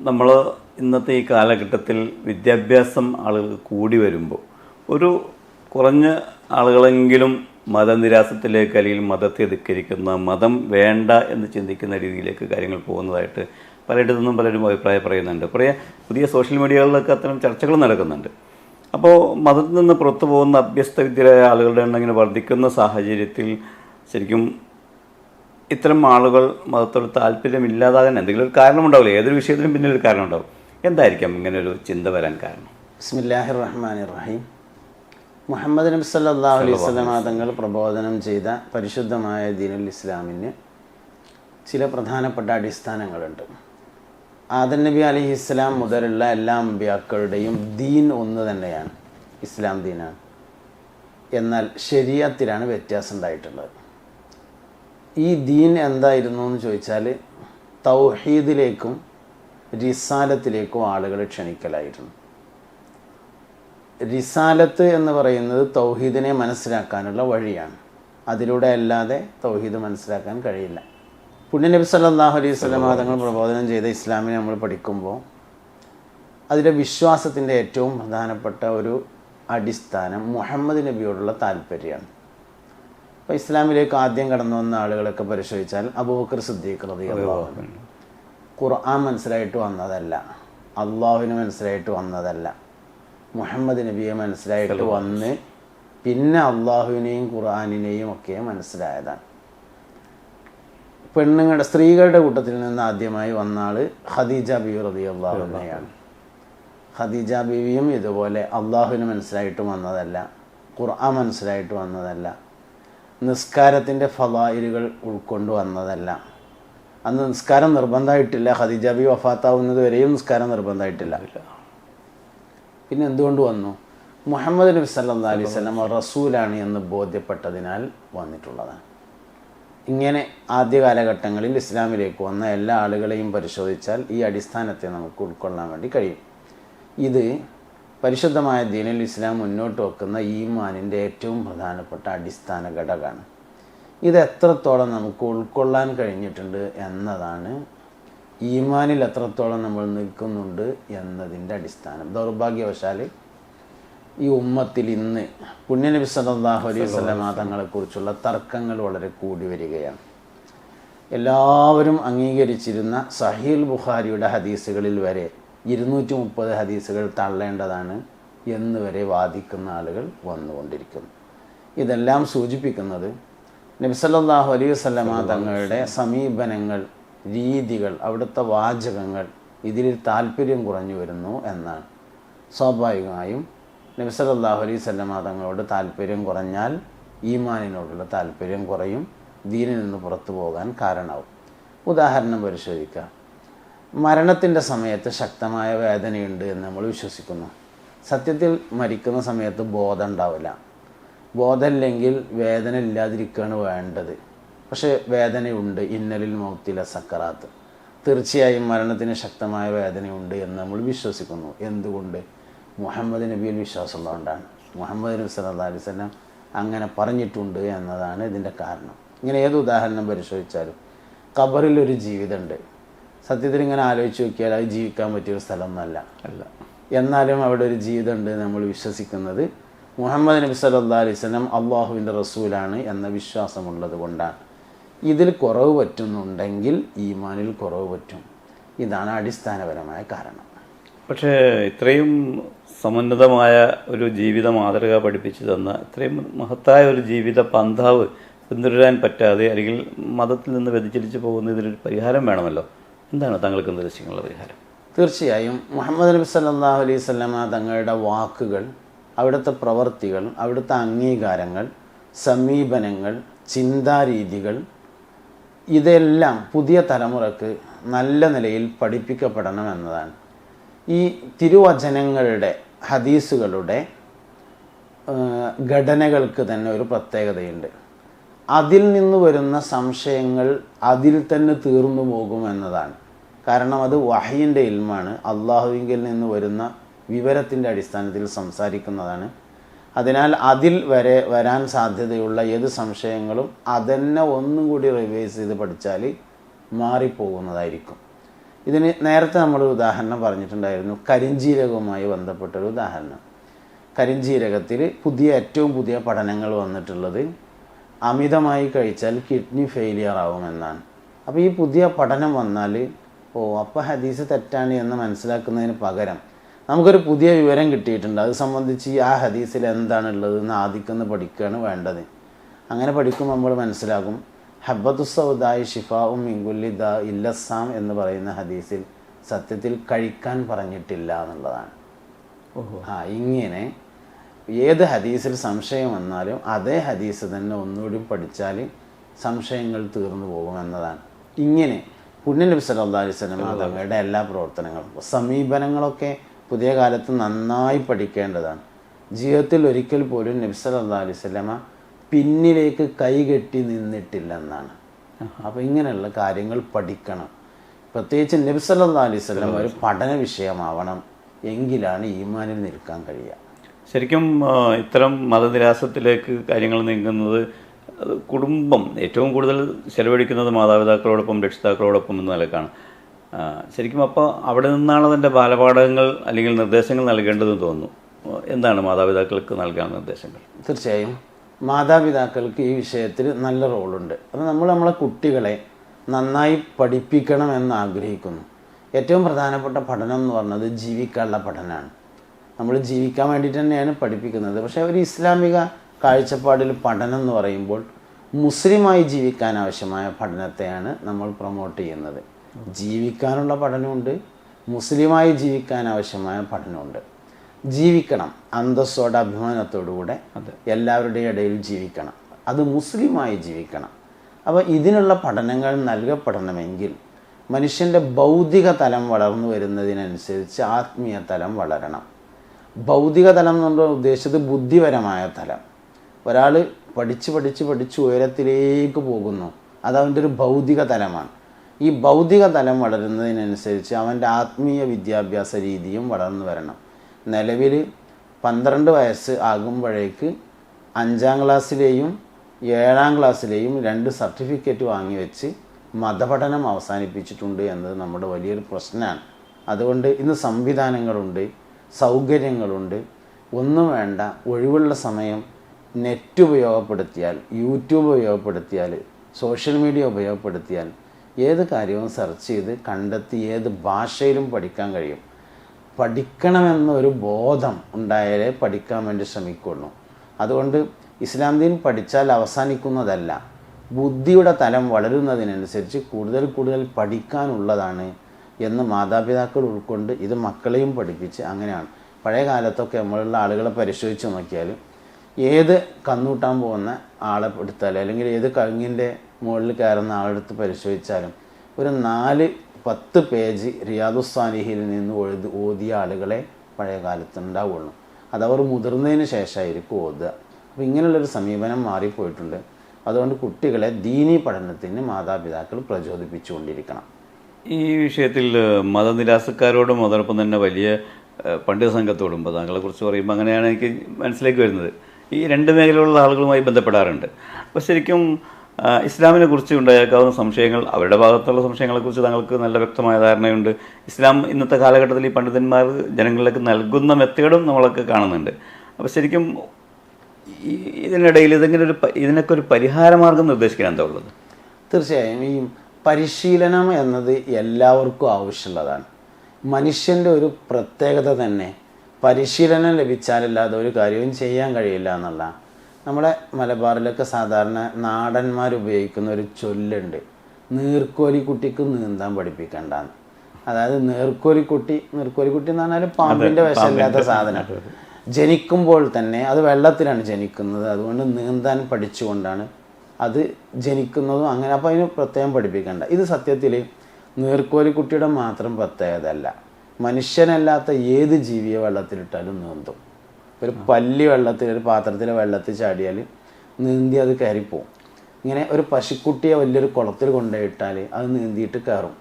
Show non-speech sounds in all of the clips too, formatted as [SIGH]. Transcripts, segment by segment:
നമ്മൾ ഇന്നത്തെ ഈ കാലഘട്ടത്തിൽ വിദ്യാഭ്യാസം ആളുകൾ കൂടി വരുമ്പോൾ ഒരു കുറഞ്ഞ ആളുകളെങ്കിലും മതനിരാസത്തിലേക്ക് അല്ലെങ്കിൽ മതത്തെ ധിക്കരിക്കുന്ന മതം വേണ്ട എന്ന് ചിന്തിക്കുന്ന രീതിയിലേക്ക് കാര്യങ്ങൾ പോകുന്നതായിട്ട് പലയിടത്തു നിന്നും പലരും അഭിപ്രായം പറയുന്നുണ്ട്. കുറേ പുതിയ സോഷ്യൽ മീഡിയകളിലൊക്കെ അത്തരം ചർച്ചകൾ നടക്കുന്നുണ്ട്. അപ്പോൾ മതത്തിൽ നിന്ന് പുറത്തു പോകുന്ന അഭ്യസ്ത വിദ്യരായ ആളുകളുടെ എണ്ണം ഇങ്ങനെ വർദ്ധിക്കുന്ന സാഹചര്യത്തിൽ ശരിക്കും ഇത്തരം ആളുകൾ മതത്തോട് താല്പര്യമില്ലാതാകാൻ എന്തെങ്കിലും ഒരു കാരണമുണ്ടാവില്ല? ഏതൊരു വിഷയത്തിനും പിന്നിൽ ഒരു കാരണമുണ്ടാവും. എന്തായിരിക്കാം ഇങ്ങനെ ഒരു ചിന്ത വരാൻ കാരണം? ബിസ്മില്ലാഹിർ റഹ്മാൻ റഹീം മുഹമ്മദ് നബി സല്ലല്ലാഹു അലൈഹി വസല്ലമ തങ്ങൾ പ്രബോധനം ചെയ്ത പരിശുദ്ധമായ ദീനുൽ ഇസ്ലാമിന് ചില പ്രധാനപ്പെട്ട അടിസ്ഥാനങ്ങളുണ്ട്. ആദൻ നബി അലൈഹി ഇസ്ലാം മുതലുള്ള എല്ലാ അമ്പ്യാക്കളുടെയും ദീൻ ഒന്ന് തന്നെയാണ് ഇസ്ലാം ദീനാണ്. എന്നാൽ ശരീരത്തിലാണ് വ്യത്യാസം ഉണ്ടായിട്ടുള്ളത്. ഈ ദീൻ എന്തായിരുന്നു എന്ന് ചോദിച്ചാൽ തൗഹീദിലേക്കും റിസാലത്തിലേക്കും ആളുകളെ ക്ഷണിക്കലായിരുന്നു. റിസാലത്ത് എന്ന് പറയുന്നത് തൗഹീദിനെ മനസ്സിലാക്കാനുള്ള വഴിയാണ്. അതിലൂടെ അല്ലാതെ തൗഹീദ് മനസ്സിലാക്കാൻ കഴിയില്ല. പുണ്യനബി സല്ലാഹു അലൈഹി വസല്ലം തങ്ങൾ പ്രബോധനം ചെയ്ത ഇസ്ലാമിനെ നമ്മൾ പഠിക്കുമ്പോൾ അതിലെ വിശ്വാസത്തിന്റെ ഏറ്റവും പ്രധാനപ്പെട്ട ഒരു അടിസ്ഥാനം മുഹമ്മദ് നബിയോടുള്ള താല്പര്യമാണ്. അപ്പോൾ ഇസ്ലാമിലേക്ക് ആദ്യം കടന്നു വന്ന ആളുകളൊക്കെ പരിശോധിച്ചാൽ അബൂബക്കർ സിദ്ദീഖ് റളിയല്ലാഹു അൻഹു. ഖുർആൻ മനസ്സിലായിട്ട് വന്നതല്ല. അള്ളാഹുവിന് മനസ്സിലായിട്ട് വന്നതല്ല. മുഹമ്മദ് നബിയെ മനസ്സിലായിട്ട് വന്ന് പിന്നെ അള്ളാഹുവിനെയും ഖുർആാനിനെയും ഒക്കെ മനസ്സിലായതാണ്. പെണ്ണുങ്ങളുടെ സ്ത്രീകളുടെ കൂട്ടത്തിൽ നിന്ന് ആദ്യമായി വന്ന ആൾ ഖദീജ ബിബി റതി അള്ളാഹുനെയാണ് ഖദീജ ബിവിയും ഇതുപോലെ അള്ളാഹുവിന് മനസ്സിലായിട്ട് വന്നതല്ല. ഖുർആൻ മനസ്സിലായിട്ട് വന്നതല്ല. നിസ്കാരത്തിന്റെ ഫലായിലുകൾ ഉൾക്കൊണ്ടു വന്നതല്ല. അന്ന് നിസ്കാരം നിർബന്ധമായിട്ടില്ല. ഖദീജ ബി വഫാത്താവുന്നത് വരെയും നിസ്കാരം നിർബന്ധമായിട്ടില്ല. പിന്നെ എന്തുകൊണ്ട് വന്നു? മുഹമ്മദ് നബി സല്ലാ അലൈഹി സ്വലം റസൂലാണ് എന്ന് ബോധ്യപ്പെട്ടതിനാൽ വന്നിട്ടുള്ളതാണ് ഇങ്ങനെ ആദ്യ കാലഘട്ടങ്ങളിൽ ഇസ്ലാമിലേക്ക് വന്ന എല്ലാ ആളുകളെയും പരിശോധിച്ചാൽ ഈ അടിസ്ഥാനത്തെ നമുക്ക് ഉൾക്കൊള്ളാൻ വേണ്ടി കഴിയും. ഇത് പരിശുദ്ധമായ ദീനുൽ ഇസ്ലാം മുന്നോട്ട് വെക്കുന്ന ഈമാനിന്റെ ഏറ്റവും പ്രധാനപ്പെട്ട അടിസ്ഥാന ഘടകമാണ്. ഇത് എത്രത്തോളം നമുക്ക് ഉൾക്കൊള്ളാൻ കഴിഞ്ഞിട്ടുണ്ട് എന്നതാണ് ഈമാനിൽ എത്രത്തോളം നമ്മൾ നിൽക്കുന്നുണ്ട് എന്നതിന്റെ അടിസ്ഥാനം. ദൗർഭാഗ്യവശാൽ ഈ ഉമ്മത്തിൽ ഇന്ന് പുണ്യനബി സല്ലല്ലാഹു അലൈഹി വസല്ലമ തങ്ങളെക്കുറിച്ചുള്ള തർക്കങ്ങൾ വളരെ കൂടി വരികയാണ്. എല്ലാവരും അംഗീകരിച്ചിരുന്ന സഹീൽ ബുഖാരിയുടെ ഹദീസുകളിൽ വരെ ഇരുന്നൂറ്റി മുപ്പത് ഹദീസുകൾ തള്ളേണ്ടതാണ് എന്ന് വരെ വാദിക്കുന്ന ആളുകൾ വന്നുകൊണ്ടിരിക്കുന്നു. ഇതെല്ലാം സൂചിപ്പിക്കുന്നത് നബി സല്ലല്ലാഹു അലൈഹി വസല്ലമ തങ്ങളുടെ സമീപനങ്ങൾ രീതികൾ അവിടുത്തെ വാചകങ്ങൾ ഇതിൽ താല്പര്യം കുറഞ്ഞു വരുന്നു എന്നാണ്. സ്വാഭാവികമായും നബി സല്ലല്ലാഹു അലൈഹി വസല്ലമ തങ്ങളോട് താല്പര്യം കുറഞ്ഞാൽ ഈമാനിനോടുള്ള താല്പര്യം കുറയും ദീനിൽ നിന്ന് പുറത്തു പോകാൻ കാരണമാവും. ഉദാഹരണം പരിശോധിക്കുക മരണത്തിന്റെ സമയത്ത് ശക്തമായ വേദനയുണ്ട് എന്ന് നമ്മൾ വിശ്വസിക്കുന്നു. സത്യത്തിൽ മരിക്കുന്ന സമയത്ത് ബോധം ഉണ്ടാവില്ല. ബോധമില്ലെങ്കിൽ വേദന ഇല്ലാതിരിക്കുകയാണ് വേണ്ടത്. പക്ഷേ വേദനയുണ്ട്. ഇന്നലിൽ മൗത്തില സക്കറാത്ത്. തീർച്ചയായും മരണത്തിന് ശക്തമായ വേദനയുണ്ട് എന്ന് നമ്മൾ വിശ്വസിക്കുന്നു. എന്തുകൊണ്ട്? മുഹമ്മദ് നബിയിൽ വിശ്വാസമുള്ളതുകൊണ്ടാണ്. മുഹമ്മദ് നബി സല്ലാ അലൈഹി സ്വലം അങ്ങനെ പറഞ്ഞിട്ടുണ്ട് എന്നതാണ് ഇതിന്റെ കാരണം. ഇങ്ങനെ ഏത് ഉദാഹരണം പരിശോധിച്ചാലും ഖബറിൽ ഒരു ജീവിതമുണ്ട്. സത്യത്തിൽ ഇങ്ങനെ ആലോചിച്ച് നോക്കിയാൽ അത് ജീവിക്കാൻ പറ്റിയൊരു എന്നല്ല. അല്ല. എന്നാലും അവിടെ ഒരു ജീവിതമുണ്ട് നമ്മൾ വിശ്വസിക്കുന്നത്. മുഹമ്മദ് നബി സല്ലാ അലൈഹി സ്വലം അള്ളാഹുവിന്റെ റസൂലാണ് എന്ന വിശ്വാസമുള്ളത് കൊണ്ടാണ്. ഇതിൽ കുറവ് പറ്റുന്നുണ്ടെങ്കിൽ ഈമാനിൽ കുറവ് പറ്റും. ഇതാണ് അടിസ്ഥാനപരമായ കാരണം. പക്ഷേ ഇത്രയും സമുന്നതമായ ഒരു ജീവിത മാതൃക പഠിപ്പിച്ചു തന്ന ഇത്രയും മഹത്തായ ഒരു ജീവിത പന്ഥാവ് പിന്തുടരാൻ പറ്റാതെ അല്ലെങ്കിൽ മതത്തിൽ നിന്ന് വ്യതിചലിച്ച് പോകുന്ന ഇതിനൊരു പരിഹാരം വേണമല്ലോ? എന്താണ് താങ്കൾക്ക് നിർദ്ദേശിക്കാനുള്ള പരിഹാരം? തീർച്ചയായും മുഹമ്മദ് നബി സല്ലാഹു അലൈഹി സ്വലമ തങ്ങളുടെ വാക്കുകൾ അവിടുത്തെ പ്രവർത്തികൾ അവിടുത്തെ അംഗീകാരങ്ങൾ സമീപനങ്ങൾ ചിന്താരീതികൾ ഇതെല്ലാം പുതിയ തലമുറയ്ക്ക് നല്ല നിലയിൽ പഠിപ്പിക്കപ്പെടണം എന്നതാണ്. ഈ തിരുവചനങ്ങളുടെ ഹദീസുകളുടെ ഘടനകൾക്ക് തന്നെ ഒരു പ്രത്യേകതയുണ്ട്. അതിൽ നിന്ന് വരുന്ന സംശയങ്ങൾ അതിൽ തന്നെ തീർന്നു പോകും എന്നതാണ്. കാരണം അത് വഹയിന്റെ ഇൽമാണ്. അള്ളാഹുവിങ്കിൽ നിന്ന് വരുന്ന വിവരത്തിന്റെ അടിസ്ഥാനത്തിൽ സംസാരിക്കുന്നതാണ്. അതിനാൽ അതിൽ വരെ വരാൻ സാധ്യതയുള്ള ഏത് സംശയങ്ങളും അതന്നെ ഒന്നും കൂടി റിവൈസ് ചെയ്ത് പഠിച്ചാൽ മാറിപ്പോകുന്നതായിരിക്കും. ഇതിന് നേരത്തെ നമ്മൾ ഉദാഹരണം പറഞ്ഞിട്ടുണ്ടായിരുന്നു. കരിഞ്ജീരകവുമായി ബന്ധപ്പെട്ടൊരു ഉദാഹരണം. കരിഞ്ജീരകത്തിൽ പുതിയ ഏറ്റവും പുതിയ പഠനങ്ങൾ വന്നിട്ടുള്ളത് അമിതമായി കഴിച്ചാൽ കിഡ്നി ഫെയിലിയർ ആവുമെന്നാണ്. അപ്പോൾ ഈ പുതിയ പഠനം വന്നാൽ ഓ അപ്പ ഹദീസ് തെറ്റാണ് എന്ന് മനസ്സിലാക്കുന്നതിന് പകരം നമുക്കൊരു പുതിയ വിവരം കിട്ടിയിട്ടുണ്ട്. അത് സംബന്ധിച്ച് ആ ഹദീസിൽ എന്താണുള്ളത് എന്ന് ആദിക്കുന്ന പഠിക്കുകയാണ് വേണ്ടത്. അങ്ങനെ പഠിക്കുമ്പോൾ നമ്മൾ മനസ്സിലാകും ഹബ്ബത്തു സൗദായി ഷിഫാവും ദ ഇല്ലസാം എന്ന് പറയുന്ന ഹദീസിൽ സത്യത്തിൽ കഴിക്കാൻ പറഞ്ഞിട്ടില്ല എന്നുള്ളതാണ്. ആ ഇങ്ങനെ ഏത് ഹദീസിൽ സംശയം വന്നാലും അതേ ഹദീസ് തന്നെ ഒന്നുകൂടി പഠിച്ചാൽ സംശയങ്ങൾ തീർന്നു പോകുമെന്നതാണ് ഇങ്ങനെ പുണ്യ നബി സല്ലല്ലാഹു അലൈഹി വസല്ലം തങ്ങളുടെ എല്ലാ പ്രവർത്തനങ്ങളും സമീപനങ്ങളൊക്കെ പുതിയ കാലത്ത് നന്നായി പഠിക്കേണ്ടതാണ്. ജീവിതത്തിൽ ഒരിക്കൽ പോലും നബി സല്ലല്ലാഹു അലൈഹി വസല്ലമ പിന്നിലേക്ക് കൈകെട്ടി നിന്നിട്ടില്ലെന്നാണ്. അപ്പോൾ ഇങ്ങനെയുള്ള കാര്യങ്ങൾ പഠിക്കണം. പ്രത്യേകിച്ച് നബി സല്ലാ അലൈഹി സ്വലം ഒരു പഠന വിഷയമാവണം. എങ്കിലാണ് ഈമാനിൽ നിൽക്കാൻ കഴിയുക. ശരിക്കും ഇത്തരം മതനിരാസത്തിലേക്ക് കാര്യങ്ങൾ നീങ്ങുന്നത് കുടുംബം ഏറ്റവും കൂടുതൽ ചെലവഴിക്കുന്നത് മാതാപിതാക്കളോടൊപ്പം രക്ഷിതാക്കളോടൊപ്പം എന്ന നിലക്കാണ്. ശരിക്കും അപ്പോൾ അവിടെ നിന്നാണ് അതിന്റെ ബാലപാഠങ്ങൾ അല്ലെങ്കിൽ നിർദ്ദേശങ്ങൾ നൽകേണ്ടതെന്ന് തോന്നുന്നു. എന്താണ് മാതാപിതാക്കൾക്ക് നൽകാൻ നിർദ്ദേശങ്ങൾ? തീർച്ചയായും മാതാപിതാക്കൾക്ക് ഈ വിഷയത്തിൽ നല്ല റോളുണ്ട്. അത് നമ്മൾ നമ്മളെ കുട്ടികളെ നന്നായി പഠിപ്പിക്കണമെന്ന് ആഗ്രഹിക്കുന്നു. ഏറ്റവും പ്രധാനപ്പെട്ട പഠനം എന്ന് പറഞ്ഞത് ജീവിക്കാനുള്ള പഠനമാണ്. നമ്മൾ ജീവിക്കാൻ വേണ്ടിയിട്ട് തന്നെയാണ് പഠിപ്പിക്കുന്നത്. പക്ഷേ ഒരു ഇസ്ലാമിക കാഴ്ചപ്പാടിൽ പഠനം എന്ന് പറയുമ്പോൾ മുസ്ലിമായി ജീവിക്കാൻ ആവശ്യമായ പഠനത്തെയാണ് നമ്മൾ പ്രൊമോട്ട് ചെയ്യുന്നത്. ജീവിക്കാനുള്ള പഠനമുണ്ട് മുസ്ലിമായി ജീവിക്കാൻ ആവശ്യമായ പഠനമുണ്ട്. ജീവിക്കണം അന്തസ്സോടെ അഭിമാനത്തോടുകൂടെ എല്ലാവരുടെയും ഇടയിൽ ജീവിക്കണം. അത് മുസ്ലിമായി ജീവിക്കണം. അപ്പോൾ ഇതിനുള്ള പഠനങ്ങൾ നൽകപ്പെടണമെങ്കിൽ മനുഷ്യന്റെ ഭൗതിക തലം വളർന്നു വരുന്നതിനനുസരിച്ച് ആത്മീയ തലം വളരണം. ഭൗതിക തലം എന്ന് ഉദ്ദേശിച്ചത് ബുദ്ധിപരമായ തലം. ഒരാൾ പഠിച്ച് പഠിച്ച് പഠിച്ച് ഉയരത്തിലേക്ക് പോകുന്നു. അത് അവന്റെ ഒരു ഭൗതിക തലമാണ്. ഈ ഭൗതിക തലം വളരുന്നതിനനുസരിച്ച് അവന്റെ ആത്മീയ വിദ്യാഭ്യാസ രീതിയും വളർന്നു വരണം. നിലവിൽ പന്ത്രണ്ട് വയസ്സ് ആകുമ്പോഴേക്ക് അഞ്ചാം ക്ലാസ്സിലെയും ഏഴാം ക്ലാസ്സിലെയും രണ്ട് സർട്ടിഫിക്കറ്റ് വാങ്ങി വെച്ച് മതപഠനം അവസാനിപ്പിച്ചിട്ടുണ്ട് എന്നത് നമ്മുടെ വലിയൊരു പ്രശ്നമാണ്. അതുകൊണ്ട് ഇന്ന് സംവിധാനങ്ങളുണ്ട്. സൗകര്യങ്ങളുണ്ട്. ഒന്നും വേണ്ട ഒഴിവുള്ള സമയം നെറ്റ് ഉപയോഗപ്പെടുത്തിയാൽ യൂട്യൂബ് ഉപയോഗപ്പെടുത്തിയാൽ സോഷ്യൽ മീഡിയ ഉപയോഗപ്പെടുത്തിയാൽ ഏത് കാര്യവും സെർച്ച് ചെയ്ത് കണ്ടെത്തി ഏത് ഭാഷയിലും പഠിക്കാൻ കഴിയും. പഠിക്കണമെന്നൊരു ബോധം ഉണ്ടായാലേ പഠിക്കാൻ വേണ്ടി ശ്രമിക്കുള്ളൂ. അതുകൊണ്ട് ഇസ്ലാം ദീൻ പഠിച്ചാൽ അവസാനിക്കുന്നതല്ല. ബുദ്ധിയുടെ തലം വളരുന്നതിനനുസരിച്ച് കൂടുതൽ കൂടുതൽ പഠിക്കാനുള്ളതാണ് എന്ന് മാതാപിതാക്കൾ ഉൾക്കൊണ്ട് ഇത് മക്കളെയും പഠിപ്പിച്ച് അങ്ങനെയാണ്. പഴയ കാലത്തൊക്കെ നമ്മളുള്ള ആളുകളെ പരിശോധിച്ച് നോക്കിയാൽ ഏത് കന്നൂട്ടാൻ പോകുന്ന ആളെ എടുത്താലും അല്ലെങ്കിൽ ഏത് കഴുങ്ങിന്റെ മുകളിൽ കയറുന്ന ആളെടുത്ത് പരിശോധിച്ചാലും ഒരു നാല് പത്ത് പേജ് റിയാദുസ്സാലിഹിൽ നിന്ന് എഴുതി ഓതിയ ആളുകളെ പഴയ കാലത്ത് ഉണ്ടാവുള്ളൂ അതവർ മുതിർന്നതിന് ശേഷമായിരിക്കും ഓതുക. അപ്പോൾ ഇങ്ങനെയുള്ളൊരു സമീപനം മാറിപ്പോയിട്ടുണ്ട്. അതുകൊണ്ട് കുട്ടികളെ ദീനീ പഠനത്തിന് മാതാപിതാക്കൾ പ്രചോദിപ്പിച്ചുകൊണ്ടിരിക്കണം. ഈ വിഷയത്തിൽ മതനിരാസക്കാരോടും അതോടൊപ്പം തന്നെ വലിയ പണ്ഡിത സംഘത്തോടും ഇപ്പോൾ താങ്കളെ കുറിച്ച് പറയുമ്പോൾ അങ്ങനെയാണ് എനിക്ക് മനസ്സിലേക്ക് വരുന്നത്. ഈ രണ്ട് മേഖലയിലുള്ള ആളുകളുമായി ബന്ധപ്പെടാറുണ്ട്. അപ്പോൾ ശരിക്കും ഇസ്ലാമിനെ കുറിച്ച് ഉണ്ടായേക്കാവുന്ന സംശയങ്ങൾ അവരുടെ ഭാഗത്തുള്ള സംശയങ്ങളെക്കുറിച്ച് താങ്കൾക്ക് നല്ല വ്യക്തമായ ധാരണയുണ്ട്. ഇസ്ലാം ഇന്നത്തെ കാലഘട്ടത്തിൽ ഈ പണ്ഡിതന്മാർ ജനങ്ങളിലേക്ക് നൽകുന്ന മെത്തേഡും നമ്മളൊക്കെ കാണുന്നുണ്ട്. അപ്പോൾ ശരിക്കും ഇതിനിടയിൽ ഇതെങ്ങനെ ഒരു ഇതിനൊക്കെ ഒരു പരിഹാരമാർഗം നിർദ്ദേശിക്കാൻ എന്താ ഉള്ളത്? തീർച്ചയായും. ഈ പരിശീലനം എന്നത് എല്ലാവർക്കും ആവശ്യമുള്ളതാണ്. മനുഷ്യന്റെ ഒരു പ്രത്യേകത തന്നെ പരിശീലനം ലഭിച്ചാലല്ലാതെ ഒരു കാര്യവും ചെയ്യാൻ കഴിയില്ല എന്നുള്ള. നമ്മുടെ മലബാറിലൊക്കെ സാധാരണ നാടന്മാർ ഉപയോഗിക്കുന്ന ഒരു ചൊല്ലുണ്ട്. നീർക്കോലി കുട്ടിക്ക് നീന്താൻ പഠിപ്പിക്കണ്ടെന്ന്. അതായത് നീർക്കോലി കുട്ടി നീർക്കോലി കുട്ടി എന്ന് പറഞ്ഞാൽ പാമ്പിന്റെ വിഷമില്ലാത്ത സാധനം. ജനിക്കുമ്പോൾ തന്നെ അത് വെള്ളത്തിലാണ് ജനിക്കുന്നത്. അതുകൊണ്ട് നീന്താൻ പഠിച്ചുകൊണ്ടാണ് അത് ജനിക്കുന്നതും അങ്ങനെ അപ്പോൾ അതിന് പ്രത്യേകം പഠിപ്പിക്കേണ്ട. ഇത് സത്യത്തിൽ നീർക്കോലിക്കുട്ടിയുടെ മാത്രം പ്രത്യേകതയല്ല. മനുഷ്യനല്ലാത്ത ഏത് ജീവിയെ വെള്ളത്തിലിട്ടാലും നീന്തും. ഒരു പല്ലി വെള്ളത്തിൽ ഒരു പാത്രത്തിലെ വെള്ളത്തിൽ ചാടിയാൽ നീന്തി അത് കയറിപ്പോവും. ഇങ്ങനെ ഒരു പശുക്കുട്ടിയെ വലിയൊരു കുളത്തിൽ കൊണ്ടുപോയിട്ടാൽ അത് നീന്തിയിട്ട് കയറും.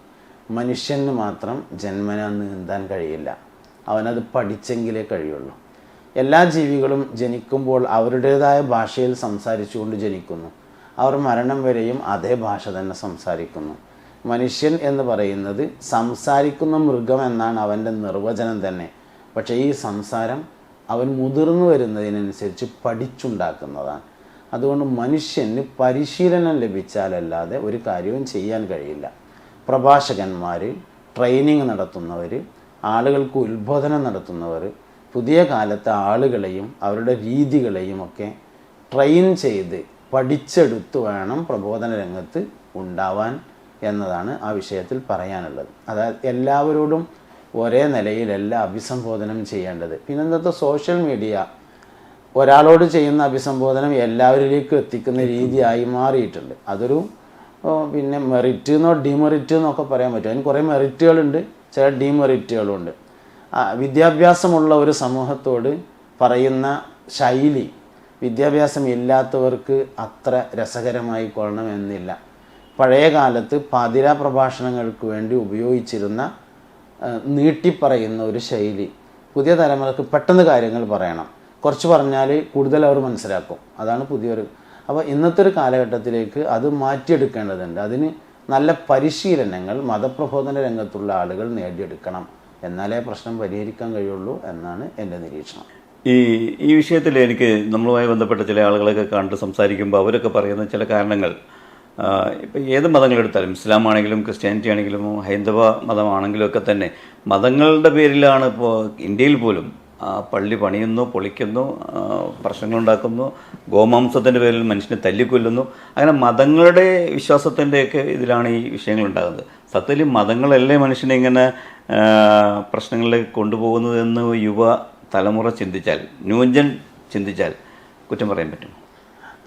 മനുഷ്യന് മാത്രം ജന്മന നീന്താൻ കഴിയില്ല. അവനത് പഠിച്ചെങ്കിലേ കഴിയുള്ളൂ. എല്ലാ ജീവികളും ജനിക്കുമ്പോൾ അവരുടേതായ ഭാഷയിൽ സംസാരിച്ചുകൊണ്ട് ജനിക്കുന്നു. അവർ മരണം വരെയും അതേ ഭാഷ തന്നെ സംസാരിക്കുന്നു. മനുഷ്യൻ എന്ന് പറയുന്നത് സംസാരിക്കുന്ന മൃഗം എന്നാണ് അവന്റെ നിർവചനം തന്നെ. പക്ഷേ ഈ സംസാരം അവൻ മുതിർന്നു വരുന്നതിനനുസരിച്ച് പഠിച്ചുണ്ടാക്കുന്നതാണ്. അതുകൊണ്ട് മനുഷ്യന് പരിശീലനം ലഭിച്ചാലല്ലാതെ ഒരു കാര്യവും ചെയ്യാൻ കഴിയില്ല. പ്രഭാഷകന്മാർ ട്രെയിനിങ് നടത്തുന്നവർ ആളുകൾക്ക് ഉത്ബോധനം നടത്തുന്നവർ പുതിയ കാലത്തെ ആളുകളെയും അവരുടെ രീതികളെയും ഒക്കെ ട്രെയിൻ ചെയ്ത് പഠിച്ചെടുത്ത് വേണം പ്രബോധന രംഗത്ത് ഉണ്ടാവാൻ എന്നതാണ് ആ വിഷയത്തിൽ പറയാനുള്ളത്. അതായത് എല്ലാവരോടും ഒരേ നിലയിലല്ല അഭിസംബോധനം ചെയ്യേണ്ടത്. പിന്നെ ഇന്നത്തെ സോഷ്യൽ മീഡിയ ഒരാളോട് ചെയ്യുന്ന അഭിസംബോധനം എല്ലാവരിലേക്കും എത്തിക്കുന്ന രീതിയായി മാറിയിട്ടുണ്ട്. അതൊരു പിന്നെ മെറിറ്റ് എന്നോ ഡിമെറിറ്റ് എന്നൊക്കെ പറയാൻ പറ്റും. അതിന് കുറേ മെറിറ്റുകളുണ്ട് ചില ഡിമെറിറ്റുകളുണ്ട് വിദ്യാഭ്യാസമുള്ള ഒരു സമൂഹത്തോട് പറയുന്ന ശൈലി വിദ്യാഭ്യാസം ഇല്ലാത്തവർക്ക് അത്ര രസകരമായി കൊള്ളണമെന്നില്ല. പഴയ കാലത്ത് പാതിര പ്രഭാഷണങ്ങൾക്ക് വേണ്ടി ഉപയോഗിച്ചിരുന്ന നീട്ടിപ്പറയുന്ന ഒരു ശൈലി. പുതിയ തലമുറയ്ക്ക് പെട്ടെന്ന് കാര്യങ്ങൾ പറയണം. കുറച്ച് പറഞ്ഞാൽ കൂടുതൽ അവർ മനസ്സിലാക്കും. അതാണ് പുതിയൊരു. അപ്പോൾ ഇന്നത്തെ ഒരു കാലഘട്ടത്തിലേക്ക് അത് മാറ്റിയെടുക്കേണ്ടതുണ്ട്. അതിന് നല്ല പരിശീലനങ്ങൾ മതപ്രബോധന രംഗത്തുള്ള ആളുകൾ നേടിയെടുക്കണം. എന്നാലേ പ്രശ്നം പരിഹരിക്കാൻ കഴിയുള്ളൂ എന്നാണ് എന്റെ നിരീക്ഷണം. ഈ ഈ വിഷയത്തിൽ എനിക്ക് നമ്മളുമായി ബന്ധപ്പെട്ട ചില ആളുകളൊക്കെ കണ്ട് സംസാരിക്കുമ്പോൾ അവരൊക്കെ പറയുന്ന ചില കാരണങ്ങൾ. ഇപ്പം ഏത് മതങ്ങളെടുത്താലും ഇസ്ലാം ആണെങ്കിലും ക്രിസ്ത്യാനിറ്റി ആണെങ്കിലും ഹൈന്ദവ മതമാണെങ്കിലും ഒക്കെ തന്നെ മതങ്ങളുടെ പേരിലാണ് ഇപ്പോൾ ഇന്ത്യയിൽ പോലും പള്ളി പണിയുന്നു പൊളിക്കുന്നു പ്രശ്നങ്ങളുണ്ടാക്കുന്നു ഗോമാംസത്തിന്റെ പേരിൽ മനുഷ്യനെ തല്ലിക്കൊല്ലുന്നു. അങ്ങനെ മതങ്ങളുടെ വിശ്വാസത്തിന്റെയൊക്കെ ഇതിലാണ് ഈ വിഷയങ്ങൾ ഉണ്ടാകുന്നത് സത്യത്തിൽ മതങ്ങളല്ലേ മനുഷ്യനെ ഇങ്ങനെ പ്രശ്നങ്ങളിലേക്ക് കൊണ്ടുപോകുന്നത് എന്ന് യുവ തലമുറ ചിന്തിച്ചാൽ ന്യൂജൻ ചിന്തിച്ചാൽ കുറ്റം പറയാൻ പറ്റും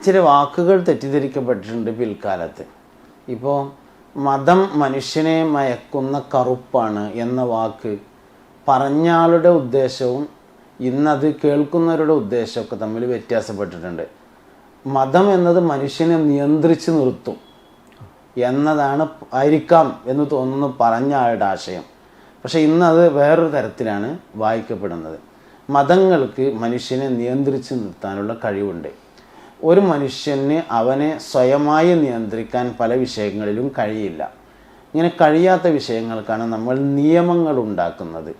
ചില വാക്കുകൾ തെറ്റിദ്ധരിക്കപ്പെട്ടിട്ടുണ്ട് പിൽക്കാലത്ത്. ഇപ്പോൾ മതം മനുഷ്യനെ മയക്കുന്ന കറുപ്പാണ് എന്ന വാക്ക് പറഞ്ഞാളുടെ ഉദ്ദേശവും ഇന്നത് കേൾക്കുന്നവരുടെ ഉദ്ദേശമൊക്കെ തമ്മിൽ വ്യത്യാസപ്പെട്ടിട്ടുണ്ട്. മതം എന്നത് മനുഷ്യനെ നിയന്ത്രിച്ച് നിർത്തും എന്നതാണ് ആയിരിക്കാം എന്ന് തോന്നുന്നു പറഞ്ഞ ആളുടെ ആശയം. പക്ഷേ ഇന്നത് വേറൊരു തരത്തിലാണ് വായിക്കപ്പെടുന്നത്. മതങ്ങൾക്ക് മനുഷ്യനെ നിയന്ത്രിച്ച് നിർത്താനുള്ള കഴിവുണ്ട്. ഒരു മനുഷ്യന് അവനെ സ്വയമായി നിയന്ത്രിക്കാൻ പല വിഷയങ്ങളിലും കഴിയില്ല. ഇങ്ങനെ കഴിയാത്ത വിഷയങ്ങൾക്കാണ് നമ്മൾ നിയമങ്ങൾ ഉണ്ടാക്കുന്നത്.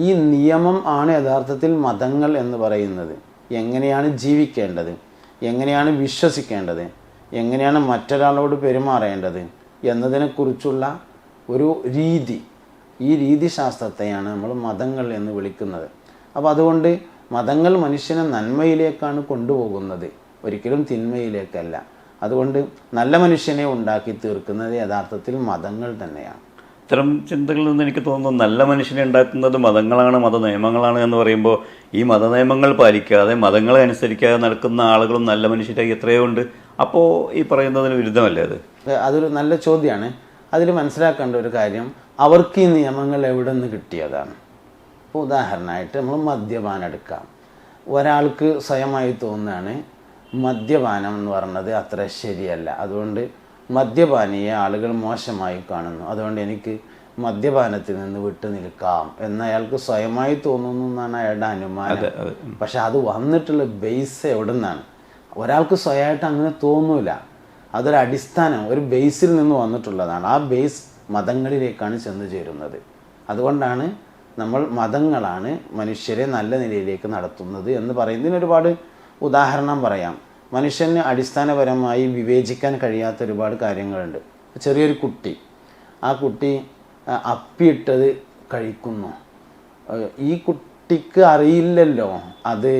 ഈ നിയമം ആണ് യഥാർത്ഥത്തിൽ മതങ്ങൾ എന്ന് പറയുന്നത്. എങ്ങനെയാണ് ജീവിക്കേണ്ടത്? എങ്ങനെയാണ് വിശ്വസിക്കേണ്ടത്? എങ്ങനെയാണ് മറ്റൊരാളോട് പെരുമാറേണ്ടത്? എന്നതിനെക്കുറിച്ചുള്ള ഒരു രീതി. ഈ രീതിശാസ്ത്രത്തെയാണ് നമ്മൾ മതങ്ങൾ എന്ന് വിളിക്കുന്നത്. അപ്പോൾ അതുകൊണ്ട് മതങ്ങൾ മനുഷ്യനെ നന്മയിലേക്കാണ് കൊണ്ടുപോകുന്നത്. ഒരിക്കലും തിന്മയിലേക്കല്ല. അതുകൊണ്ട് നല്ല മനുഷ്യനെ ഉണ്ടാക്കി തീർക്കുന്നത് യഥാർത്ഥത്തിൽ മതങ്ങൾ തന്നെയാണ്. ഇത്തരം ചിന്തകളിൽ നിന്ന് എനിക്ക് തോന്നുന്നു നല്ല മനുഷ്യനെ ഉണ്ടാക്കുന്നത് മതങ്ങളാണ് മത നിയമങ്ങളാണ് എന്ന് പറയുമ്പോൾ ഈ മത നിയമങ്ങൾ പാലിക്കാതെ മതങ്ങളെ അനുസരിക്കാതെ നടക്കുന്ന ആളുകളും നല്ല മനുഷ്യരായി എത്രയോ ഉണ്ട്. അപ്പോൾ ഈ പറയുന്നതിന് വിരുദ്ധമല്ലേ അത്? അതൊരു നല്ല ചോദ്യമാണ്. അതിൽ മനസ്സിലാക്കേണ്ട ഒരു കാര്യം അവർക്ക് ഈ നിയമങ്ങൾ എവിടെ നിന്ന് കിട്ടിയതാണ്? ഇപ്പോൾ ഉദാഹരണമായിട്ട് നമ്മൾ മദ്യപാനം എടുക്കാം. ഒരാൾക്ക് സ്വയമായി തോന്നുകയാണ് മദ്യപാനം എന്ന് പറയുന്നത് അത്ര ശരിയല്ല. അതുകൊണ്ട് മദ്യപാനിയെ ആളുകൾ മോശമായി കാണുന്നു. അതുകൊണ്ട് എനിക്ക് മദ്യപാനത്തിൽ നിന്ന് വിട്ടു നിൽക്കാം എന്ന് അയാൾക്ക് സ്വയമായി തോന്നുന്നു എന്നാണ് അയാളുടെ അനുമാനം. പക്ഷെ അത് വന്നിട്ടുള്ള ബേസ് എവിടെ നിന്നാണ് ഒരാൾക്ക് സ്വയമായിട്ട് അങ്ങനെ തോന്നൂല. അതൊരു അടിസ്ഥാനം ഒരു ബേസിൽ നിന്ന് വന്നിട്ടുള്ളതാണ്. ആ ബേസ് മതങ്ങളിലേക്കാണ് ചെന്ന് ചേരുന്നത്. അതുകൊണ്ടാണ് നമ്മൾ മതങ്ങളാണ് മനുഷ്യരെ നല്ല നിലയിലേക്ക് നടത്തുന്നത് എന്ന് പറയുന്നതിന് ഒരുപാട് ഉദാഹരണം പറയാം. മനുഷ്യന് അടിസ്ഥാനപരമായി വിവേചിക്കാൻ കഴിയാത്ത ഒരുപാട് കാര്യങ്ങളുണ്ട്. ചെറിയൊരു കുട്ടി. ആ കുട്ടി അപ്പിയിട്ടത് കഴിക്കുന്നു. ഈ കുട്ടിക്ക് അറിയില്ലല്ലോ. അത്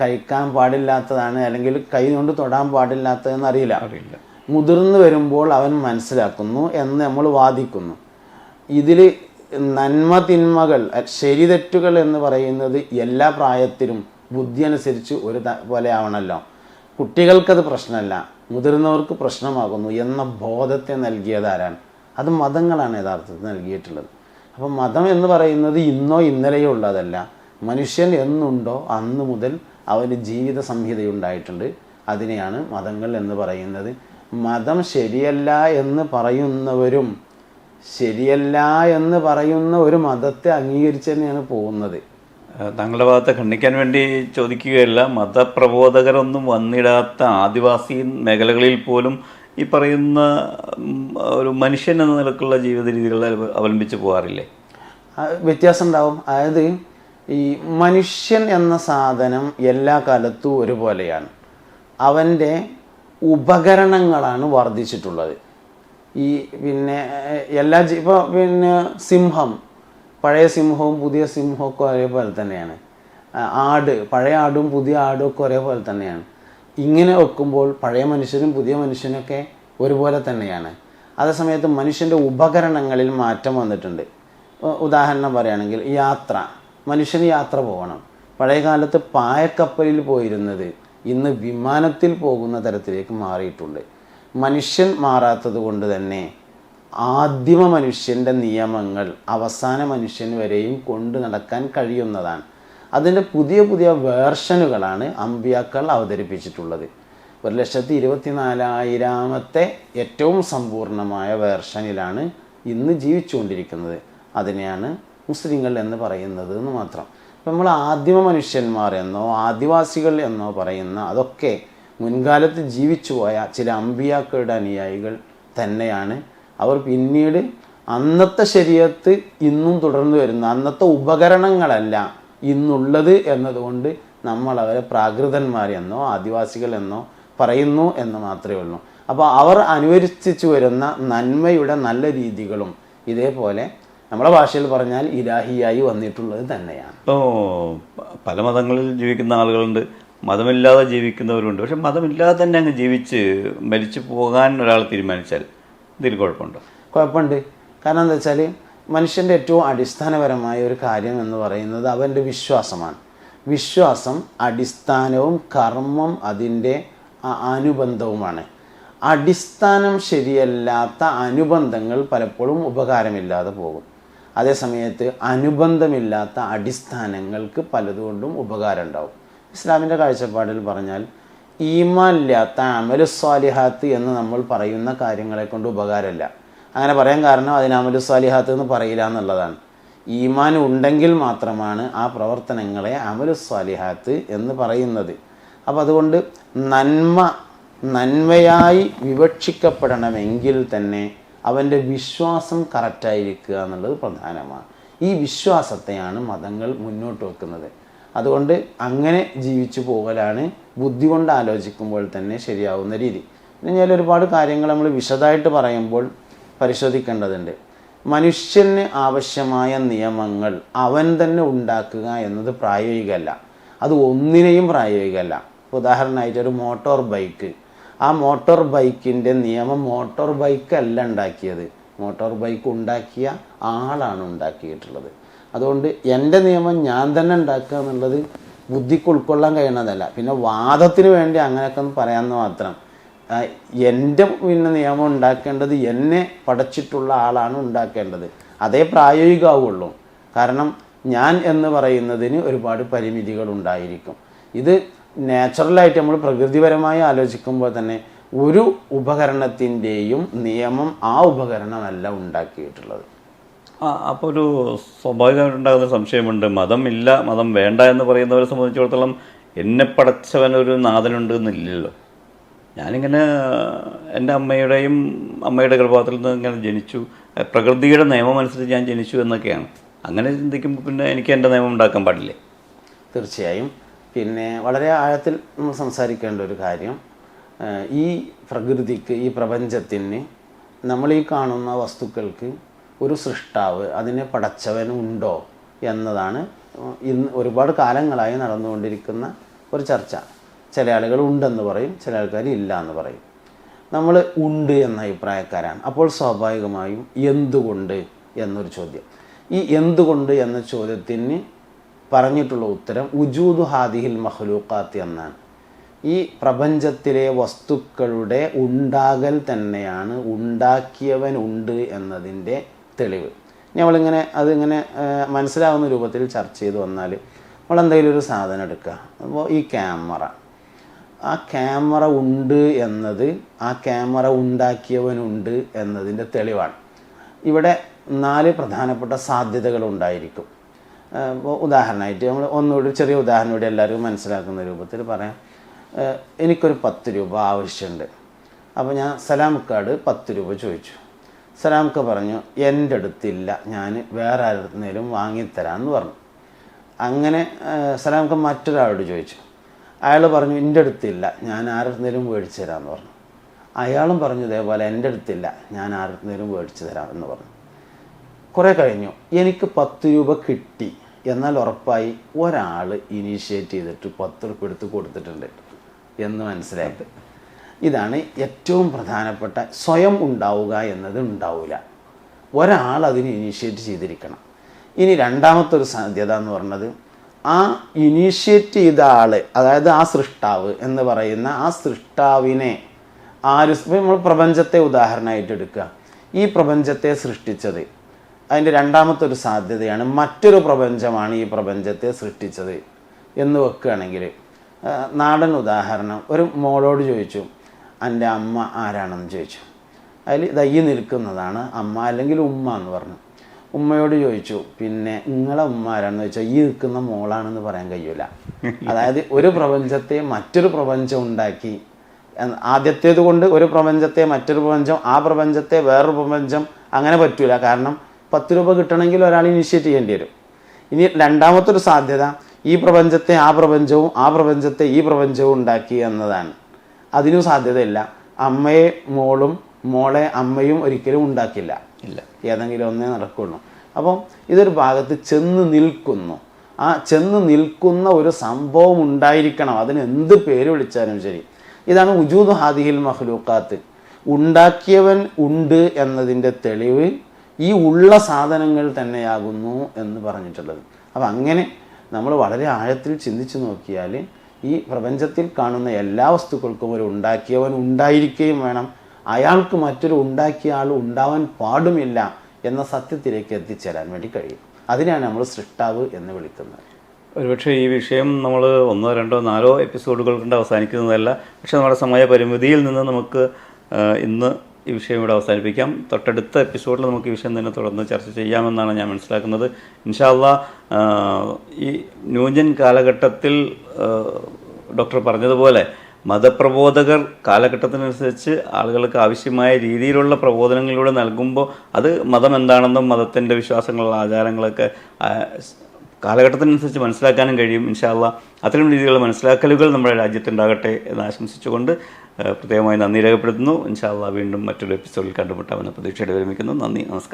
കഴിക്കാൻ പാടില്ലാത്തതാണ് അല്ലെങ്കിൽ കൈ കൊണ്ട് തൊടാൻ പാടില്ലാത്തതെന്ന് അറിയില്ല. അറിയില്ല. മുതിർന്നു വരുമ്പോൾ അവൻ മനസ്സിലാക്കുന്നു എന്ന് നമ്മൾ വാദിക്കുന്നു. ഇതിൽ നന്മ തിന്മകൾ ശരി തെറ്റുകൾ എന്ന് പറയുന്നത് എല്ലാ പ്രായത്തിലും ബുദ്ധി അനുസരിച്ച് ഒരു പോലെ ആവണമല്ലോ കുട്ടികൾക്കത് പ്രശ്നമല്ല. മുതിർന്നവർക്ക് പ്രശ്നമാകുന്നു എന്ന ബോധത്തെ നൽകിയതാരാണ്? അത് മതങ്ങളാണ് യഥാർത്ഥത്തിൽ നൽകിയിട്ടുള്ളത്. അപ്പം മതം എന്ന് പറയുന്നത് ഇന്നോ ഇന്നലെയോ ഉള്ളതല്ല. മനുഷ്യൻ എന്നുണ്ടോ അന്ന് മുതൽ അവന് ജീവിത സംഹിതയുണ്ടായിട്ടുണ്ട്. അതിനെയാണ് മതങ്ങൾ എന്ന് പറയുന്നത്. മതം ശരിയല്ല എന്ന് പറയുന്നവരും ശരിയല്ല എന്ന് പറയുന്ന ഒരു മതത്തെ അംഗീകരിച്ച് തന്നെയാണ് പോകുന്നത് താങ്കളുടെ ഭാഗത്തെ ഖണ്ഡിക്കാൻ വേണ്ടി ചോദിക്കുകയല്ല മതപ്രബോധകരൊന്നും വന്നിടാത്ത ആദിവാസി മേഖലകളിൽ പോലും ഈ പറയുന്ന ഒരു മനുഷ്യൻ എന്ന നിലക്കുള്ള ജീവിത രീതികൾ അവലംബിച്ച് പോകാറില്ലേ? വ്യത്യാസം ഉണ്ടാവും അതായത് ഈ മനുഷ്യൻ എന്ന സാധനം എല്ലാ കാലത്തും ഒരുപോലെയാണ്. അവന്റെ ഉപകരണങ്ങളാണ് വർദ്ധിച്ചിട്ടുള്ളത്. ഈ പിന്നെ എല്ലാ ഇപ്പോൾ പിന്നെ സിംഹം പഴയ സിംഹവും പുതിയ സിംഹവും ഒക്കെ ഒരേപോലെ തന്നെയാണ്. ആട് പഴയ ആടും പുതിയ ആടും ഒക്കെ ഒരേപോലെ തന്നെയാണ്. ഇങ്ങനെ വെക്കുമ്പോൾ പഴയ മനുഷ്യനും പുതിയ മനുഷ്യനൊക്കെ ഒരുപോലെ തന്നെയാണ്. അതേസമയത്ത് മനുഷ്യന്റെ ഉപകരണങ്ങളിൽ മാറ്റം വന്നിട്ടുണ്ട്. ഉദാഹരണം പറയുകയാണെങ്കിൽ യാത്ര മനുഷ്യന് യാത്ര പോകണം. പഴയ കാലത്ത് പായക്കപ്പലിൽ പോയിരുന്നത് ഇന്ന് വിമാനത്തിൽ പോകുന്ന തരത്തിലേക്ക് മാറിയിട്ടുണ്ട്. മനുഷ്യൻ മാറാത്തത് കൊണ്ട് തന്നെ ആദിമ മനുഷ്യന്റെ നിയമങ്ങൾ അവസാന മനുഷ്യൻ വരെയും കൊണ്ടു നടക്കാൻ കഴിയുന്നതാണ്. അതിന്റെ പുതിയ പുതിയ വേർഷനുകളാണ് അമ്പിയാക്കൾ അവതരിപ്പിച്ചിട്ടുള്ളത്. ഒരു ലക്ഷത്തി ഇരുപത്തി നാലായിരാമത്തെ ഏറ്റവും സമ്പൂർണമായ വേർഷനിലാണ് ഇന്ന് ജീവിച്ചുകൊണ്ടിരിക്കുന്നത്. അതിനെയാണ് മുസ്ലിങ്ങൾ എന്ന് പറയുന്നത് എന്ന് മാത്രം. നമ്മൾ ആദിമ മനുഷ്യന്മാർ എന്നോ ആദിവാസികൾ എന്നോ പറയുന്ന അതൊക്കെ മുൻകാലത്ത് ജീവിച്ചു പോയ ചില അമ്പിയാക്കളുടെ അനുയായികൾ തന്നെയാണ്. അവർ പിന്നീട് അന്നത്തെ ശരീരത്ത് ഇന്നും തുടർന്നു വരുന്ന അന്നത്തെ ഉപകരണങ്ങളല്ല ഇന്നുള്ളത് എന്നതുകൊണ്ട് നമ്മൾ അവരെ പ്രാകൃതന്മാർ ആദിവാസികളെന്നോ പറയുന്നു എന്ന് മാത്രമേ ഉള്ളൂ. അപ്പോൾ അവർ അനുവരിച്ചു വരുന്ന നന്മയുടെ നല്ല രീതികളും ഇതേപോലെ നമ്മുടെ ഭാഷയിൽ പറഞ്ഞാൽ ഇലാഹിയായി വന്നിട്ടുള്ളത് തന്നെയാണ്. ഇപ്പോൾ പല മതങ്ങളിൽ ജീവിക്കുന്ന ആളുകളുണ്ട്. മതമില്ലാതെ ജീവിക്കുന്നവരുണ്ട്. പക്ഷെ മതമില്ലാതെ തന്നെ അങ്ങ് ജീവിച്ച് മരിച്ചു പോകാൻ ഒരാൾ തീരുമാനിച്ചാൽ ഇതിൽ കുഴപ്പമുണ്ടോ? കുഴപ്പമുണ്ട്. കാരണം എന്താ വെച്ചാൽ മനുഷ്യന്റെ ഏറ്റവും അടിസ്ഥാനപരമായ ഒരു കാര്യം എന്ന് പറയുന്നത് അവന്റെ വിശ്വാസമാണ്. വിശ്വാസം അടിസ്ഥാനവും കർമ്മം അതിന്റെ അനുബന്ധവുമാണ്. അടിസ്ഥാനം ശരിയല്ലാത്ത അനുബന്ധങ്ങൾ പലപ്പോഴും ഉപകാരമില്ലാതെ പോകും. അതേസമയത്ത് അനുബന്ധമില്ലാത്ത അടിസ്ഥാനങ്ങൾക്ക് പലതുകൊണ്ടും ഉപകാരം ഉണ്ടാവും ഇസ്ലാമിന്റെ കാഴ്ചപ്പാടിൽ പറഞ്ഞാൽ ഈമാനില്ലാത്ത അമലു സ്വാലിഹാത്ത് എന്ന് നമ്മൾ പറയുന്ന കാര്യങ്ങളെ കൊണ്ട് ഉപകാരമില്ല. അങ്ങനെ പറയാൻ കാരണം അതിന് അമലു സ്വാലിഹാത്ത് എന്ന് പറയില്ല എന്നുള്ളതാണ്. ഈമാൻ ഉണ്ടെങ്കിൽ മാത്രമാണ് ആ പ്രവർത്തനങ്ങളെ അമലു സ്വാലിഹാത്ത് എന്ന് പറയുന്നത്. അപ്പം അതുകൊണ്ട് നന്മ നന്മയായി വിവക്ഷിക്കപ്പെടണമെങ്കിൽ തന്നെ അവന്റെ വിശ്വാസം കറക്റ്റായിരിക്കുക എന്നുള്ളത് പ്രധാനമാണ്. ഈ വിശ്വാസത്തെയാണ് മതങ്ങൾ മുന്നോട്ട് വെക്കുന്നത്. അതുകൊണ്ട് അങ്ങനെ ജീവിച്ചു പോകലാണ് ബുദ്ധി കൊണ്ട് ആലോചിക്കുമ്പോൾ തന്നെ ശരിയാവുന്ന രീതി. ഞാൻ ഒരുപാട് കാര്യങ്ങൾ നമ്മൾ വിശദമായിട്ട് പറയുമ്പോൾ പരിശോധിക്കേണ്ടതുണ്ട്. മനുഷ്യന് ആവശ്യമായ നിയമങ്ങൾ അവൻ തന്നെ ഉണ്ടാക്കുക എന്നത് പ്രായോഗികമല്ല. അത് ഒന്നിനെയും പ്രായോഗികമല്ല. ഉദാഹരണമായിട്ട് ഒരു മോട്ടോർ ബൈക്ക്. ആ മോട്ടോർ ബൈക്കിന്റെ നിയമം മോട്ടോർ ബൈക്ക് അല്ല ഉണ്ടാക്കിയത്. മോട്ടോർ ബൈക്ക് ഉണ്ടാക്കിയ ആളാണ് ഉണ്ടാക്കിയിട്ടുള്ളത്. അതുകൊണ്ട് എന്റെ നിയമം ഞാൻ തന്നെ ഉണ്ടാക്കുക എന്നുള്ളത് ബുദ്ധിക്ക് ഉൾക്കൊള്ളാൻ കഴിയുന്നതല്ല. പിന്നെ വാദത്തിന് വേണ്ടി അങ്ങനെയൊക്കെ ഒന്ന് പറയാമെന്ന് മാത്രം. എന്റെ പിന്നെ നിയമം ഉണ്ടാക്കേണ്ടത് എന്നെ പഠിച്ചിട്ടുള്ള ആളാണ് ഉണ്ടാക്കേണ്ടത്. അതേ പ്രായോഗികമാവുള്ളൂ കാരണം ഞാൻ എന്ന് പറയുന്നതിന് ഒരുപാട് പരിമിതികൾ ഉണ്ടായിരിക്കും. ഇത് നാച്ചുറലായിട്ട് നമ്മൾ പ്രകൃതിപരമായി ആലോചിക്കുമ്പോൾ തന്നെ ഒരു ഉപകരണത്തിന്റെയും നിയമം ആ ഉപകരണമല്ല ഉണ്ടാക്കിയിട്ടുള്ളത്. അപ്പോൾ ഒരു സ്വാഭാവികമായിട്ടുണ്ടാകുന്ന സംശയമുണ്ട്. മതമില്ല മതം വേണ്ട എന്ന് പറയുന്നവരെ സംബന്ധിച്ചിടത്തോളം എന്നെ പടച്ചവൻ ഒരു നാഥനുണ്ട് എന്നില്ലല്ലോ ഞാനിങ്ങനെ എന്റെ അമ്മയുടെയും അമ്മയുടെ ഗർഭപാത്രത്തിൽ നിന്ന് ഇങ്ങനെ ജനിച്ചു. പ്രകൃതിയുടെ നിയമം അനുസരിച്ച് ഞാൻ ജനിച്ചു എന്നൊക്കെയാണ്. അങ്ങനെ ചിന്തിക്കുമ്പോൾ പിന്നെ എനിക്ക് എന്റെ നിയമം ഉണ്ടാക്കാൻ പാടില്ലേ. തീർച്ചയായും. പിന്നെ വളരെ ആഴത്തിൽ നമ്മൾ സംസാരിക്കേണ്ട ഒരു കാര്യം ഈ പ്രകൃതിക്ക് ഈ പ്രപഞ്ചത്തിന് നമ്മൾ ഈ കാണുന്ന വസ്തുക്കൾക്ക് ഒരു സൃഷ്ടാവ് അതിനെ പടച്ചവനുണ്ടോ എന്നതാണ് ഇന്ന് ഒരുപാട് കാലങ്ങളായി നടന്നുകൊണ്ടിരിക്കുന്ന ഒരു ചർച്ച. ചില ആളുകൾ ഉണ്ടെന്ന് പറയും ചില ആൾക്കാർ ഇല്ല എന്ന് പറയും. നമ്മൾ ഉണ്ട് എന്ന അഭിപ്രായക്കാരാണ്. അപ്പോൾ സ്വാഭാവികമായും എന്തുകൊണ്ട് എന്നൊരു ചോദ്യം. ഈ എന്തുകൊണ്ട് എന്ന ചോദ്യത്തിന് പറഞ്ഞിട്ടുള്ള ഉത്തരം ഉജൂദ് ഹാദിഹിൽ മഹ്ലൂക്കാത്ത് എന്നാണ്. ഈ പ്രപഞ്ചത്തിലെ വസ്തുക്കളുടെ ഉണ്ടാകൽ തന്നെയാണ് ഉണ്ടാക്കിയവൻ ഉണ്ട് എന്നതിന്റെ തെളിവ്. നമ്മളിങ്ങനെ അതിങ്ങനെ മനസ്സിലാവുന്ന രൂപത്തിൽ ചർച്ച ചെയ്ത് വന്നാൽ നമ്മളെന്തെങ്കിലും ഒരു സാധനം എടുക്കുക അപ്പോൾ ഈ ക്യാമറ. ആ ക്യാമറ ഉണ്ട് എന്നത് ആ ക്യാമറ ഉണ്ടാക്കിയവനുണ്ട് എന്നതിന്റെ തെളിവാണ്. ഇവിടെ നാല് പ്രധാനപ്പെട്ട സാധ്യതകൾ ഉണ്ടായിരിക്കും. ഇപ്പോൾ ഉദാഹരണമായിട്ട് നമ്മൾ ഒന്നുകൂടി ചെറിയ ഉദാഹരണം കൂടി എല്ലാവർക്കും മനസ്സിലാക്കുന്ന രൂപത്തിൽ പറയാം. എനിക്കൊരു പത്ത് രൂപ ആവശ്യമുണ്ട് അപ്പോൾ ഞാൻ സലാംക്കാട് പത്ത് രൂപ ചോദിച്ചു. സലാംക്ക പറഞ്ഞു എന്റെ അടുത്തില്ല ഞാൻ വേറെ ആരുന്നേലും വാങ്ങിത്തരാമെന്ന് പറഞ്ഞു. അങ്ങനെ സലാംക്ക മറ്റൊരാളോട് ചോദിച്ചു. അയാൾ പറഞ്ഞു എന്റെ അടുത്തില്ല ഞാൻ ആരുന്നേലും മേടിച്ചു തരാമെന്ന് പറഞ്ഞു. അയാളും പറഞ്ഞു ഇതേപോലെ എന്റെ അടുത്തില്ല ഞാൻ ആരുന്നേലും മേടിച്ചു തരാമെന്ന് പറഞ്ഞു. കുറേ കഴിഞ്ഞു. എനിക്ക് പത്ത് രൂപ കിട്ടി. എന്നാൽ ഉറപ്പായി ഒരാൾ ഇനീഷ്യേറ്റ് ചെയ്തിട്ട് പത്ത് രൂപ എടുത്ത് കൊടുത്തിട്ടുണ്ട് എന്ന് മനസ്സിലായിട്ട് ഇതാണ് ഏറ്റവും പ്രധാനപ്പെട്ട സ്വയം ഉണ്ടാവുക എന്നത് ഉണ്ടാവില്ല ഒരാൾ അതിന് ഇനീഷ്യേറ്റ് ചെയ്തിരിക്കണം. ഇനി രണ്ടാമത്തെ ഒരു സാധ്യത എന്ന് പറഞ്ഞത് ആ ഇനീഷ്യേറ്റ് ചെയ്ത ആൾ അതായത് ആ സൃഷ്ടാവ് എന്ന് പറയുന്ന ആ സൃഷ്ടാവിനെ ആര് നമ്മൾ പ്രപഞ്ചത്തെ ഉദാഹരണമായിട്ട് എടുക്കുക. ഈ പ്രപഞ്ചത്തെ സൃഷ്ടിച്ചത് അതിന്റെ രണ്ടാമത്തെ ഒരു സാധ്യതയാണ് മറ്റൊരു പ്രപഞ്ചമാണ് ഈ പ്രപഞ്ചത്തെ സൃഷ്ടിച്ചത് എന്ന് വെക്കുകയാണെങ്കിൽ നാടൻ ഉദാഹരണം ഒരു മോളോട് ചോദിച്ചു എന്റെ അമ്മ ആരാണെന്ന് ചോദിച്ചു. അതിൽ ദയ്യ നിൽക്കുന്നതാണ് അമ്മ അല്ലെങ്കിൽ ഉമ്മ എന്ന് പറഞ്ഞു. ഉമ്മയോട് ചോദിച്ചു പിന്നെ നിങ്ങളെ ഉമ്മ ആരാണെന്ന് ചോദിച്ചാൽ ഈ നിൽക്കുന്ന മോളാണെന്ന് പറയാൻ കഴിയൂല. [LAUGHS] അതായത് ഒരു പ്രപഞ്ചത്തെ മറ്റൊരു പ്രപഞ്ചം ഉണ്ടാക്കി. ആദ്യത്തേത് കൊണ്ട് ഒരു പ്രപഞ്ചത്തെ മറ്റൊരു പ്രപഞ്ചം ആ പ്രപഞ്ചത്തെ വേറൊരു പ്രപഞ്ചം അങ്ങനെ പറ്റൂല. കാരണം പത്ത് രൂപ കിട്ടണമെങ്കിൽ ഒരാൾ ഇനിഷ്യേറ്റ് ചെയ്യേണ്ടി വരും. ഇനി രണ്ടാമത്തെ ഒരു സാധ്യത ഈ പ്രപഞ്ചത്തെ ആ പ്രപഞ്ചവും ആ പ്രപഞ്ചത്തെ ഈ പ്രപഞ്ചവും ഉണ്ടാക്കി എന്നതാണ്. അതിനും സാധ്യതയില്ല. അമ്മയെ മോളും മോളെ അമ്മയും ഒരിക്കലും ഉണ്ടാക്കില്ല. ഇല്ല. ഏതെങ്കിലും ഒന്നേ നടക്കുള്ളൂ. അപ്പം ഇതൊരു ഭാഗത്ത് ചെന്ന് നിൽക്കുന്നു. ആ ചെന്ന് നിൽക്കുന്ന ഒരു സംഭവം ഉണ്ടായിരിക്കണം. അതിന് എന്ത് പേര് വിളിച്ചാലും ശരി. ഇതാണ് ഉജൂദ് ഹാദിഹിൽ മഹ്ലൂക്കാത്ത് ഉണ്ടാക്കിയവൻ ഉണ്ട് എന്നതിന്റെ തെളിവ് ഈ ഉള്ള സാധനങ്ങൾ തന്നെയാകുന്നു എന്ന് പറഞ്ഞിട്ടുള്ളത്. അപ്പം അങ്ങനെ നമ്മൾ വളരെ ആഴത്തിൽ ചിന്തിച്ചു നോക്കിയാൽ ഈ പ്രപഞ്ചത്തിൽ കാണുന്ന എല്ലാ വസ്തുക്കൾക്കും ഒരു ഉണ്ടാക്കിയവൻ ഉണ്ടായിരിക്കുകയും വേണം. അയാൾക്ക് മറ്റൊരു ഉണ്ടാക്കിയ ആൾ ഉണ്ടാവാൻ പാടുമില്ല എന്ന സത്യത്തിലേക്ക് എത്തിച്ചേരാൻ വേണ്ടി കഴിയും. അതിനെയാണ് നമ്മൾ സൃഷ്ടാവ് എന്ന് വിളിക്കുന്നത്. ഒരുപക്ഷെ ഈ വിഷയം നമ്മൾ ഒന്നോ രണ്ടോ നാലോ എപ്പിസോഡുകൾ കൊണ്ട് അവസാനിക്കുന്നതല്ല. പക്ഷെ നമ്മുടെ സമയപരിമിതിയിൽ നിന്ന് നമുക്ക് ഇന്ന് ഈ വിഷയം ഇവിടെ അവസാനിപ്പിക്കാം. തൊട്ടടുത്ത എപ്പിസോഡിൽ നമുക്ക് ഈ വിഷയം തന്നെ തുടർന്ന് ചർച്ച ചെയ്യാമെന്നാണ് ഞാൻ മനസ്സിലാക്കുന്നത്. ഇൻഷാല്ല ഈ ന്യൂജൻ കാലഘട്ടത്തിൽ ഡോക്ടർ പറഞ്ഞതുപോലെ മതപ്രബോധകർ കാലഘട്ടത്തിനനുസരിച്ച് ആളുകൾക്ക് ആവശ്യമായ രീതിയിലുള്ള പ്രബോധനങ്ങളിലൂടെ നൽകുമ്പോൾ അത് മതം എന്താണെന്നും മതത്തിന്റെ വിശ്വാസങ്ങളുള്ള ആചാരങ്ങളൊക്കെ കാലഘട്ടത്തിനനുസരിച്ച് മനസ്സിലാക്കാനും കഴിയും. ഇൻഷാല്ല അത്തരം രീതിയിലുള്ള മനസ്സിലാക്കലുകൾ നമ്മുടെ രാജ്യത്തുണ്ടാകട്ടെ എന്ന് ആശംസിച്ചുകൊണ്ട് പ്രത്യേകമായി നന്ദി രേഖപ്പെടുത്തുന്നു. ഇൻഷാല്ല വീണ്ടും മറ്റൊരു എപ്പിസോഡിൽ കണ്ടുമുട്ടാമെന്ന പ്രതീക്ഷയോടെ വിരമിക്കുന്നു. നന്ദി നമസ്കാരം.